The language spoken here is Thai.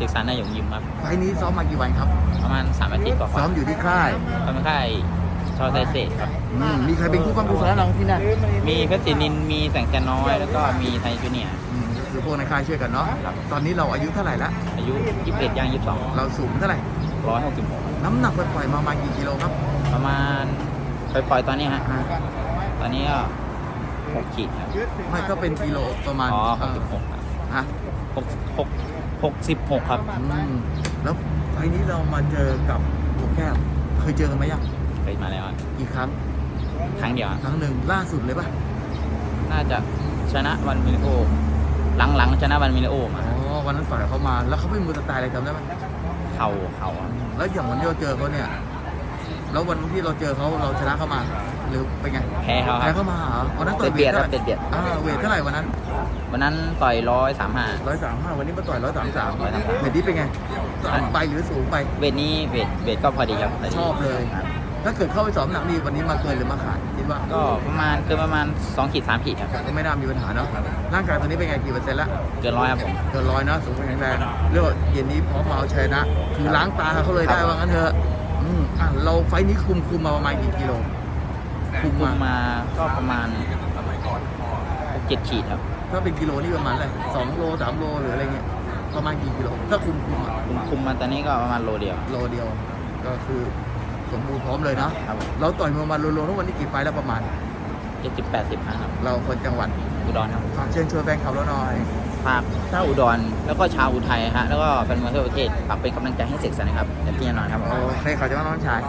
ศึกษาในหยงยิมครับ ไฟล์นี้ซ้อมมากี่วันครับ ประมาณ3อาทิตย์กว่าซ้อมอยู่ที่ค่ายทำค่ายชอไซเศษครับ อืมมีใครเป็นคู่ความคู่ซ้อมน้องที่นั่นมีเพชรศรีนินทร์มีแสงจันน้อย แล้วก็มีไทยจูเนียร์ อืมคือพวกในค่ายช่วยกันเนาะ ครับ ตอนนี้เราอายุเท่าไหร่ละ อายุ21ย่าง22เราสูงเท่าไหร่166น้ำหนักปล่อยๆมาประมาณกี่กิโลครับประมาณไปปล่อยตอนนี้ฮะตอนนี้ก็6ขีดครับ ไม่ก็เป็นกิโลประมาณอ๋อเอ่อ66ครับ ฮะ6 66ครับอืมแล้วไฟล์นี้เรามาเจอกับหัวแก้วเคยเจอกันไหมยังเคยมาแล้วอะกี่ครั้งครั้งเดียวอะครั้งหนึ่งล่าสุดเลยป่ะน่าจะชนะวันมิลโอหลังๆชนะวันมิลโอมาอ๋อวันนั้นต่อยเขามาแล้วเขาเป็นมือสไตล์อะไรจำได้ไหมเข่าเข่าอะแล้วอย่างวันที่เราเจอเขาเนี่ย แล้ววันที่เราเจอเขาเราชนะเขามา หรือเป็นไงแพ้เขาคแพ้รับเขามาเหรอวันนั้นต่อยเวเบียทดเท่าคไหรับร่เบียดอ่าเวทเท่าไหร่วันนั้นวันนั้นต่อยร้อยสามห้า ร้อยสามห้าวันนี้มาต่อยร้อยสามสาม133 เวทนี้เป็นไงต่ำไปหรือสูงไป เวทนี้เวทเวทก็พอดีครับชอบเลย ครับถ้าเกิดเข้าไปสอบหนักนี่วันนี้มาเกินหรือมาขาดคิดว่าก็ประมาณเกินประมาณ2ขีด3ขีดครับก็ไม่น่ามีปัญหาเนาะร่างกายตอนนี้เป็นไงกี่เปอร์เซ็นต์ละเกินร้อยครับผมเกินร้อยนะสูงแข็งแรงเรียกว่าเย็นนี้พร้อมมาเอาชัยนะ คือล้างตาเขาเลยได้ว่างั้นเถอะ อืมอะเราไฟท์นี้คุมคุมมาประมาณกี่กิโล คุมคุมมามาก็ประมาณเจ็ดขีดครับถ้าเป็นกิโลนี่ประมาณอะไรสองโลสามโลหรืออะไรเงี้ยประมาณกี่กิโลถ้าคุมคุมอะคุมคุมมาตอนนี้ก็ประมาณโลเดียวโลเดียว ก็คือสมบูรณ์พร้อมเลยเนาะครับผมเราต่อยมาประมาณโลโลทุกวันนี้กี่ไฟท์แล้วประมาณ เจ็ดสิบแปดสิบครั้งครับเราคนจังหวัดอุดรครับฝากเชิญชวนแฟนคลับเราหน่อย ฝากชาวอุดร แล้วก็ชาวอุทัยฮะแล้วก็เป็นมืองทั่วประเทศฝากเป็นกำลังใจให้เสกสรรนะครับเต็มที่แน่นอนครับผม โอเคขอบคุณมาน้องชาย